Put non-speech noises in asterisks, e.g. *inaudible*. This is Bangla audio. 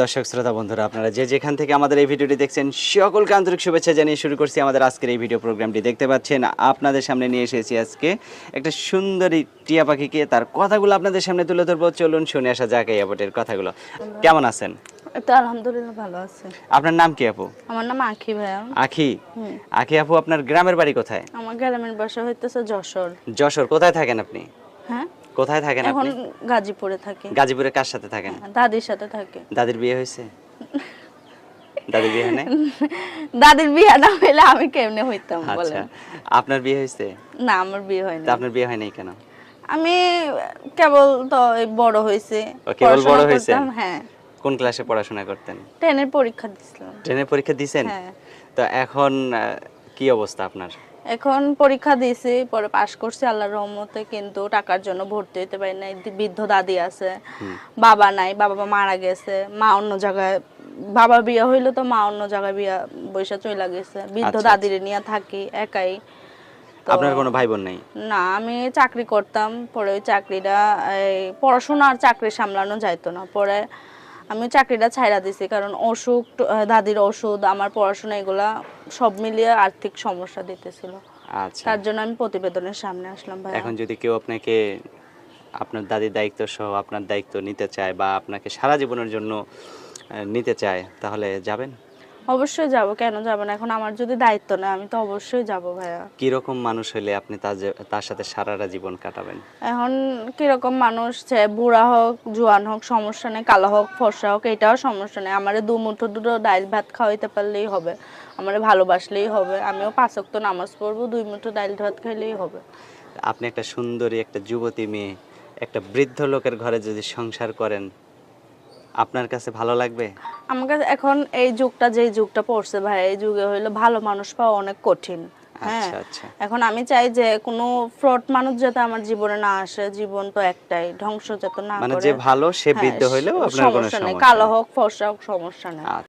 দর্শক শ্রোতা বন্ধুরা আপনারা যে যেখান থেকে আমাদের এই ভিডিওটি দেখছেন সকলকে আন্তরিক শুভেচ্ছা জানিয়ে শুরু করছি আমাদের আজকের এই ভিডিও প্রোগ্রামটি। দেখতে পাচ্ছেন আপনাদের সামনে নিয়ে এসেছি আজকে একটা সুন্দরী টিয়া পাখিকে। তার কথাগুলো আপনাদের সামনে তুলে ধরবো। চলুন শুনে আসা যাক এই আপটের কথাগুলো। কেমন আছেন? তো আলহামদুলিল্লাহ ভালো আছে। আপনার নাম কি আপু? আমার নাম আখি ভাইয়া। আখি? আখি আপু আপনার গ্রামের বাড়ি কোথায়? আমার গ্রামের বাসা হইতেছে যশোর। যশোর কোথায় থাকেন আপনি? হ্যাঁ? কোথায় থাকেন আপনি? এখন গাজীপুরে থাকি। গাজীপুরে কার সাথে থাকেন? দাদির সাথে থাকি। দাদির বিয়ে হয়েছে? দাদির বিয়ে হয়? *laughs* দাদির বিয়ে না হইলে আমি কেমনে হইতাম আচ্ছা। বলেন। আপনার বিয়ে হয়েছে? না আমার বিয়ে হয়নি। আপনার বিয়ে হয় নাই কেন? আমি কেবল তো বড় হয়েছে কেবল বড়? করতাম, হ্যাঁ। কোন ক্লাসে পড়াশোনা করতেন? টেনের পরীক্ষা দিছিলাম। ট্রেনের পরীক্ষা দিছেন? হ্যাঁ। তো এখন কি অবস্থা আপনার? এখন পরীক্ষা দিয়েছি পরে পাশ করছি আল্লাহর রহমতে কিন্তু টাকার জন্য ভর্তি হতে পারি নাই। বৃদ্ধ দাদি আছে বাবা নাই বাবা মারা গেছে মা অন্য জায়গায় বাবা বিয়ে হইল তো মা অন্য জায়গায় বিয়া বৈশা চলে গেছে। বৃদ্ধ আচ্ছা, দাদির নিয়ে থাকি একাই। আপনার কোনো ভাই বোন নেই? না আমি চাকরি করতাম পরে ওই চাকরিটা এই পড়াশোনা আর চাকরি সামলানো যাইতো না। পরে আমি চাকরিটা ছাইরা দিছি কারণ অসুখ দাদির ওষুধ আমার পড়াশোনা এগুলা সব মিলিয়ে আর্থিক সমস্যা দিতেছিল। আচ্ছা। তার জন্য আমি প্রতিবেদনের সামনে আসলাম ভাই এখন যদি কেউ আপনাকে আপনার দাদির দায়িত্ব সহ আপনার দায়িত্ব নিতে চায় বা আপনাকে সারা জীবনের জন্য নিতে চায় তাহলে যাবেন? অবশ্যই যাব। কেন যাব না? এখন আমার যদি দায়িত্ব নেয় আমি তো অবশ্যই যাব ভাইয়া। কি রকম মানুষ হলে আপনি তার সাথে সারাটা জীবন কাটাবেন? এখন কীরকম মানুষ যে বুড়া হোক জোয়ান হোক সমস্যা নেই কালো হোক ফর্সা হোক এটাও সমস্যা নেই। আমারে দু মুঠো দুটো ডাইল ভাত খাওয়াইতে পারলেই হবে। আমারে ভালোবাসলেই হবে। আমিও পাঁচ ওয়াক্ত নামাজ পড়ব দুই মুঠো ডাইল ভাত খাইলেই হবে। আপনি একটা সুন্দরী একটা যুবতী মেয়ে একটা বৃদ্ধ লোকের ঘরে যদি সংসার করেন আপনার কাছে ভালো লাগবে? আমার কাছে এখন এই যুগটা যে যুগটা পড়ছে ভাই এই যুগে হইল ভালো মানুষ পাওয়া অনেক কঠিন। হ্যাঁ? আচ্ছা আচ্ছা। এখন আমি চাই যে কোনো ফ্রড মানুষ যাতে আমার জীবনে না আসে জীবন তো একটাই ধ্বংস যাতে না মানে যে ভালো সে বিদ্ধ বৃদ্ধ হইলেও আপনার কোনো সমস্যা নেই কালো হোক ফর্সা হোক সমস্যা নেই। আচ্ছা।